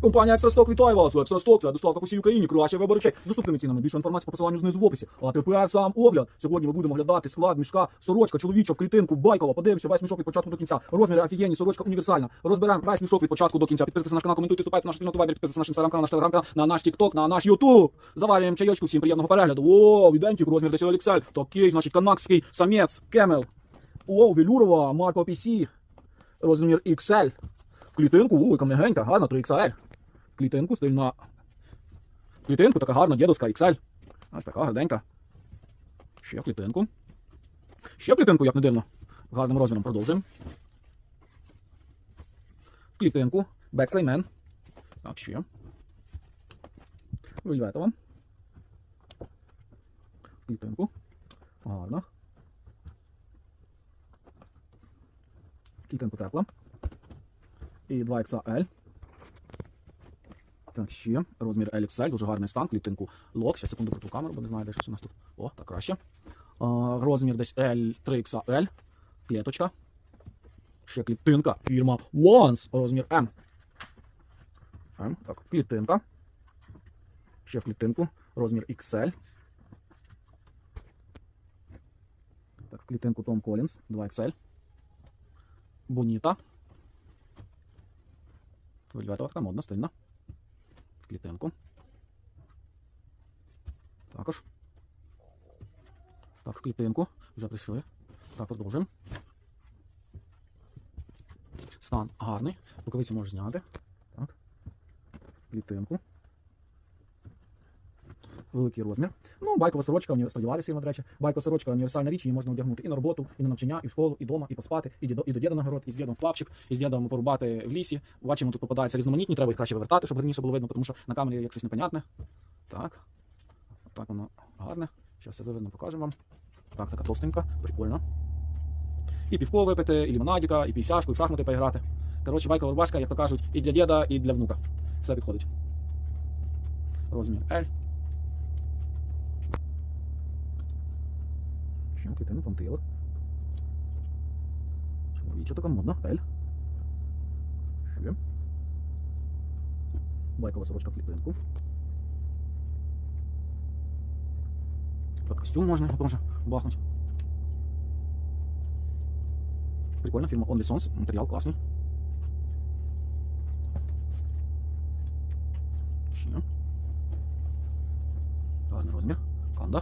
Компанія Екстрасток вітає вас. У Екстрасток це доставка по всій Україні, краще вибор. З доступними цінами. Більше інформації по посиланню знизу в описі. А тепер сам огляд. Сьогодні ми будемо глядати склад мішка, сорочка, чоловіча клітинку, байкова. Подивимося весь мішок від початку до кінця. Розміри офігенні, сорочка універсальна. Розберемо весь мішок від початку до кінця. Підписуйтесь на наш канал, коментуйте, вступайте в наш спільноту підписуйтесь на наш інстаграм канал, наш телеграм на наш тікток, на наш ютуб. Заварюємо чайочку, всім приємного перегляду. О, відентик, розмір десь XL. Такий, значить, канадський самець, кемел. О, велюрова, Марко PC. Розмір XL. Клітинку, о, кам'ягенька, гарна, 3XL. Клітинку стильна. Клітинку така гарна, дідовська XL. Ось така гарненька. Ще клітинку. Ще клітинку, як не дивно. Гарним розміром продовжуємо. Клітинку. Бекслеймен. Так, ще. Вельветова. Клітинку. Гарна. Клітинку тепла. І 2XL. Так, ще розмір LXL, дуже гарний стан, клітинку лок. Ще секунду круту камеру, бо не знаю, де щось у нас тут. О, так краще. А, розмір десь L3XL. Клеточка. Ще клітинка. Фірма Once. Розмір M. M. Так, клітинка. Ще в клітинку. Розмір XL. Так, в клітинку Tom Collins. 2XL. Боніта. Вельветова така модна, стильна. Клітинку. Також. Так, клітинку. Вже прийшли. Так, продовжуємо. Стан гарний. Рукавиці можна зняти. Так. Клітинку. Великий розмір. Ну, байкова сорочка, уні- Stradivarius фірма, до речі. Байкова сорочка універсальна річ, її можна одягнути і на роботу, і на навчання, і в школу, і вдома, і поспати, і, дідо, і до діда на город, і з дідом в плавчик, і з дідом порубати в лісі. Бачимо, тут попадаються різноманітні, треба їх краще вивертати, щоб гарніше було видно, тому що на камері як щось непонятне. Так. Так воно гарне. Зараз все видно покажемо вам. Так, така товстенька, прикольно. І півко випити, і лімонадіка, і пісяшку, і в шахмати поіграти. Коротше, байкова рубашка, як то кажуть, і для діда, і для внука. Все підходить. Розмір L. Ще клітину там тили. Чоловіча така модна, L. Ще. Байкова сорочка в клітинку. Так, костюм можна теж бахнути. Прикольно, фірма Only Sons, матеріал класний. Ще. Гарний розмір. Канда.